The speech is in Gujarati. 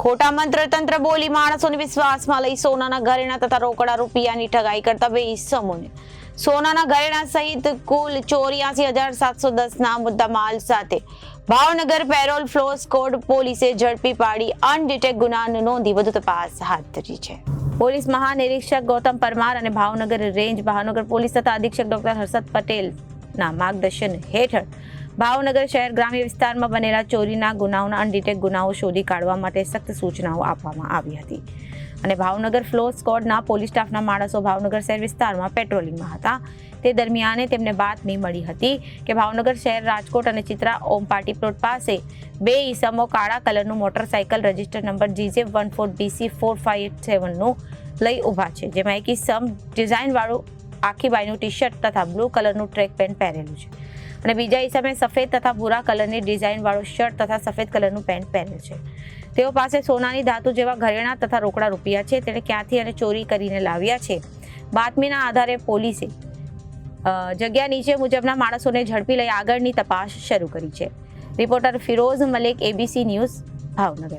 ખોટા મંત્રતંત્ર બોલી માણસોને વિશ્વાસમાં લઈ સોનાના ઘરેણા તથા રોકડા રૂપિયાની ઠગાઈ કરતા બે ઇસમોને સોનાના ઘરેણા સહિત કુલ ચોર્યાસી હજાર સાતસો દસના મુદ્દામાલ સાથે. ભાવનગર પેરોલ ફ્લોસ કોડ પોલીસે ઝડપી પાડી અનડિટેક ગુના નોંધી વધુ તપાસ હાથ ધરી છે. પોલીસ મહાનિરીક્ષક ગૌતમ પરમાર અને ભાવનગર રેન્જ ભાવનગર પોલીસ તથા અધિક્ષક ડોક્ટર હર્ષદ પટેલના માર્ગદર્શન હેઠળ ભાવનગર શહેર ગ્રામ્ય વિસ્તારમાં બનેલા ચોરીના ગુનાઓના અનડિટેક ગુનાઓ શોધી કાઢવા માટે સખ્ત સૂચનાઓ આપવામાં આવી હતી. અને ભાવનગર ફ્લો સ્કોડના પોલીસ સ્ટાફના માણસો ભાવનગર શહેર વિસ્તારમાં પેટ્રોલિંગમાં હતા. તે દરમિયાને તેમને બાતમી મળી હતી કે ભાવનગર શહેર રાજકોટ અને ચિત્રા ઓમ પાર્ટી પ્લોટ પાસે બે ઈસમો કાળા કલરનું motorcycle register number GJ one four BC four five eight સેવનનું લઈ ઊભા છે, જેમાં એક ઈસમ ડિઝાઇનવાળું આખી બાયનું ટી શર્ટ તથા બ્લુ કલરનું ટ્રેક પેન્ટ પહેરેલું છે. અને બીજા ઈસમે સફેદ તથા ભૂરા કલરની ડિઝાઇનવાળું શર્ટ તથા સફેદ કલરનું પેન્ટ પહેરેલ છે. તેઓ પાસે સોનાની ધાતુ જેવા ઘરેણાં તથા રોકડા રૂપિયા છે. તેને ક્યાંથી અને ચોરી કરીને લાવ્યા છે? બાતમીના આધારે પોલીસે જગ્યા નીચે મુજબના માણસોને ઝડપી લઈ આગળની તપાસ શરૂ કરી છે. Reporter Firoz Malik ABC news Bhavnagar.